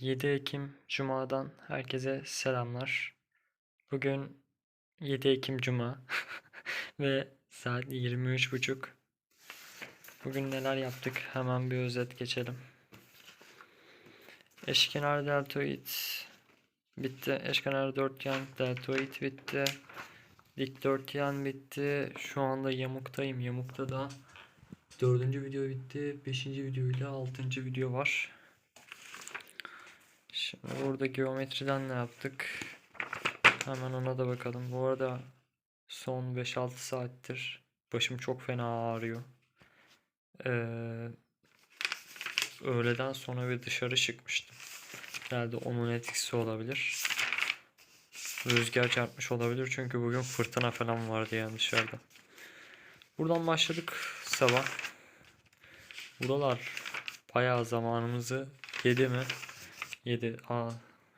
7 Ekim Cuma'dan herkese selamlar. Bugün 7 Ekim Cuma ve saat 23.30. Bugün neler yaptık? Hemen bir özet geçelim. Eşkenar deltoid bitti. Eşkenar dörtgen deltoid bitti. Dikdörtgen bitti. Şu anda yamuktayım. Yamukta da dördüncü video bitti. Beşinci video ile altıncı video var. Şimdi burada geometriden ne yaptık? Hemen ona da bakalım. Bu arada son 5-6 saattir başım çok fena ağrıyor. Ee, öğleden sonra bir dışarı çıkmıştım. Herhalde onun etkisi olabilir. Rüzgar çarpmış olabilir çünkü bugün fırtına falan vardı yani dışarıda. Buradan başladık sabah. Buralar bayağı zamanımızı yedi mi? 7. Aa,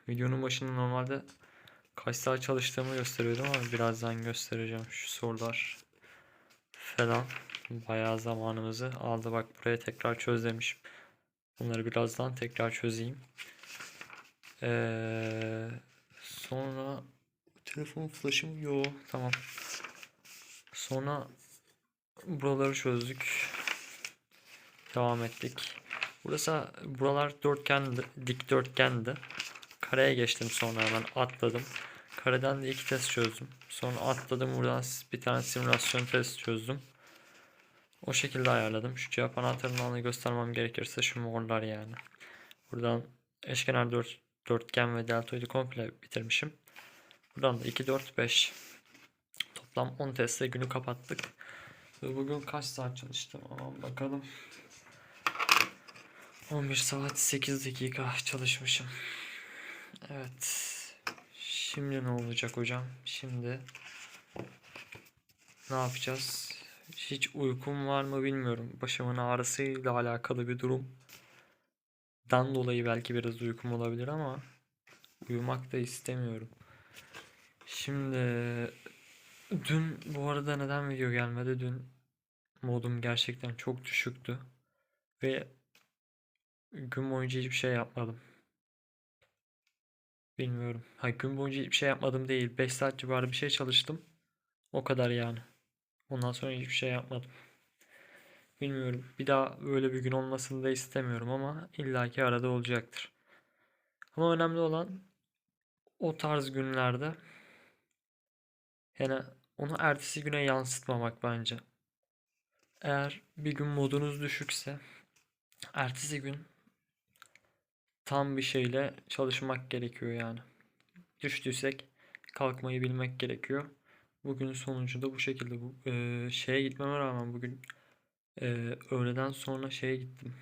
videonun başında normalde kaç saat çalıştığımı gösteriyordum ama birazdan göstereceğim şu sorular falan bayağı zamanımızı aldı. Bak buraya tekrar çöz demişim. Bunları birazdan tekrar çözeyim. Ee, sonra telefon flash'ım yok. Tamam. Sonra buraları çözdük. Devam ettik. Burası buralar dörtgendi, dikdörtgendi. Kareye geçtim sonra hemen atladım. Kareden de iki test çözdüm. Sonra atladım buradan bir tane simülasyon test çözdüm. O şekilde ayarladım. Şu cevap anahtarını göstermem gerekirse şu morlar yani. Buradan eşkenar dört, dörtgen ve deltoidi komple bitirmişim. Buradan da 2, 4, 5. Toplam 10 testle günü kapattık. Bugün kaç saat çalıştım? Aman bakalım. 11 saat 8 dakika çalışmışım. Evet. Şimdi ne olacak hocam? Şimdi ne yapacağız? Hiç uykum var mı bilmiyorum. Başımın ağrısıyla alakalı bir durum. Dan dolayı belki biraz uykum olabilir ama uyumak da istemiyorum. Şimdi dün bu arada neden video gelmedi? Dün modum gerçekten çok düşüktü. Ve gün boyunca hiçbir şey yapmadım. Bilmiyorum. Ha, gün boyunca hiçbir şey yapmadım değil. 5 saat civarı bir şey çalıştım. O kadar yani. Ondan sonra hiçbir şey yapmadım. Bilmiyorum. Bir daha böyle bir gün olmasını da istemiyorum ama illaki arada olacaktır. Ama önemli olan o tarz günlerde yani onu ertesi güne yansıtmamak bence. Eğer bir gün modunuz düşükse ertesi gün tam bir şeyle çalışmak gerekiyor yani. Düştüysek kalkmayı bilmek gerekiyor. Bugün sonucu da bu şekilde. Bu e, şeye gitmeme rağmen bugün e, öğleden sonra şeye gittim.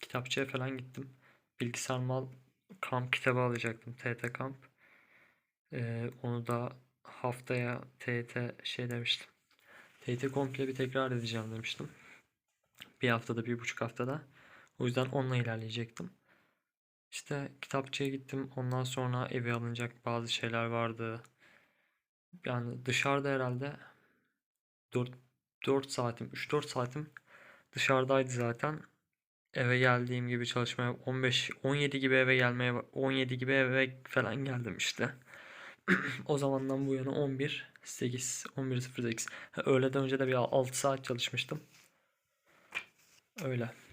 Kitapçıya falan gittim. Bilgisayar mal kamp kitabı alacaktım. TT kamp. E, onu da haftaya TT şey demiştim. TT komple bir tekrar edeceğim demiştim. Bir haftada, bir buçuk haftada. O yüzden onunla ilerleyecektim. İşte kitapçıya gittim. Ondan sonra eve alınacak bazı şeyler vardı. Yani dışarıda herhalde 4, 4 saatim, 3-4 saatim dışarıdaydı zaten. Eve geldiğim gibi çalışmaya 15 17 gibi eve gelmeye 17 gibi eve falan geldim işte. o zamandan bu yana 11 8 11.08 öğleden önce de bir 6 saat çalışmıştım. Öyle.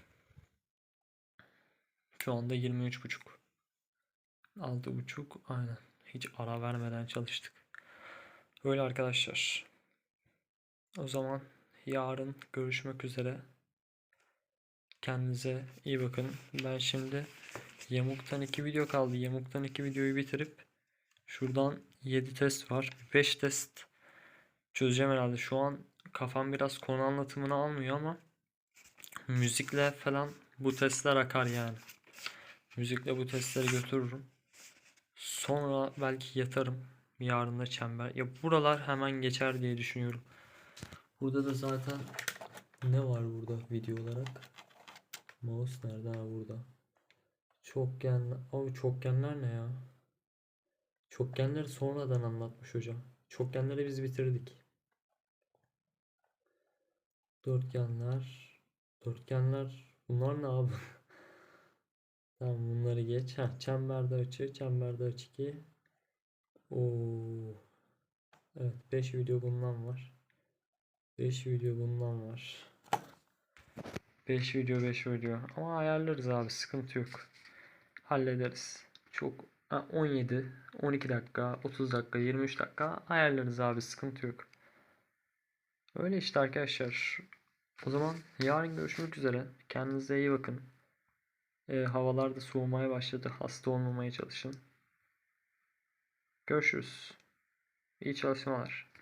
Şu anda 23.5. 6.5 aynen. Hiç ara vermeden çalıştık. Öyle arkadaşlar. O zaman yarın görüşmek üzere. Kendinize iyi bakın. Ben şimdi Yamuk'tan 2 video kaldı. Yamuk'tan 2 videoyu bitirip şuradan 7 test var. 5 test çözeceğim herhalde. Şu an kafam biraz konu anlatımını almıyor ama müzikle falan bu testler akar yani. Müzikle bu testleri götürürüm. Sonra belki yatarım. Yarın da çember. Ya buralar hemen geçer diye düşünüyorum. Burada da zaten ne var burada video olarak? Mouse nerede? Ha burada. Çokgenler. Abi çokgenler ne ya? Çokgenleri sonradan anlatmış hocam. Çokgenleri biz bitirdik. Dörtgenler. Dörtgenler. Bunlar ne abi? Tamam bunları geç. Heh, çemberde açı, çemberde açı 2. Oo. Evet 5 video bundan var. 5 video bundan var. 5 video 5 video. Ama ayarlarız abi sıkıntı yok. Hallederiz. Çok ha, 17, 12 dakika, 30 dakika, 23 dakika ayarlarız abi sıkıntı yok. Öyle işte arkadaşlar. O zaman yarın görüşmek üzere. Kendinize iyi bakın. Ee, havalar da soğumaya başladı. Hasta olmamaya çalışın. Görüşürüz. İyi çalışmalar.